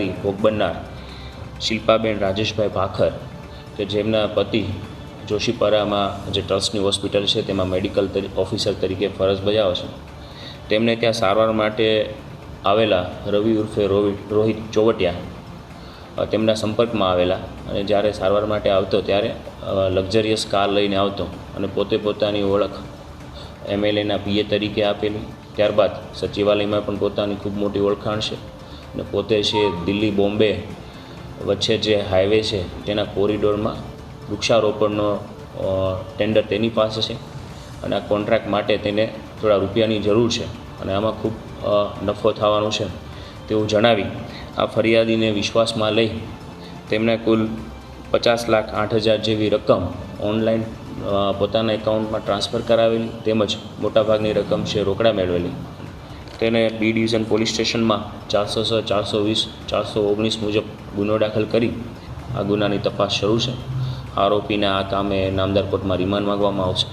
ભોગ બનનાર શિલ્પાબેન રાજેશભાઈ ભાખર, કે જેમના પતિ જોશીપરામાં જે ટ્રસ્ટની હોસ્પિટલ છે, તેમાં મેડિકલ ઓફિસર તરીકે ફરજ બજાવે છે. તેમને ત્યાં સારવાર માટે આવેલા રવિ ઉર્ફે રોહિત ચોવટિયા તેમના સંપર્કમાં આવેલા અને જ્યારે સારવાર માટે આવતો ત્યારે લક્ઝરિયસ કાર લઈને આવતો અને પોતે પોતાની ઓળખ એમએલએના પીએ તરીકે આપેલી. ત્યારબાદ સચિવાલયમાં પણ પોતાની ખૂબ મોટી ઓળખાણ છે. અને પોતે છે દિલ્હી, બોમ્બે વચ્ચે જે હાઈવે છે તેના કોરિડોરમાં વૃક્ષારોપણનો ટેન્ડર તેની પાસે છે અને આ કોન્ટ્રાક્ટ માટે તેને થોડા રૂપિયાની જરૂર છે અને આમાં ખૂબ નફો થવાનો છે તેવું જણાવી આ ફરિયાદીને વિશ્વાસમાં લઈ તેમને કુલ પચાસ લાખ આઠ હજાર જેવી રકમ ઓનલાઈન પોતાના એકાઉન્ટમાં ટ્રાન્સફર કરાવેલી તેમજ મોટાભાગની રકમ છે રોકડા મેળવેલી. તેને બી ડિવિઝન પોલીસ સ્ટેશનમાં ચારસો છ, ચારસો વીસ, ચારસો ઓગણીસ મુજબ ગુનો દાખલ કરી આ ગુનાની તપાસ શરૂ છે. આરોપીને આ કામે નામદાર કોર્ટમાં રિમાન્ડ માંગવામાં આવશે.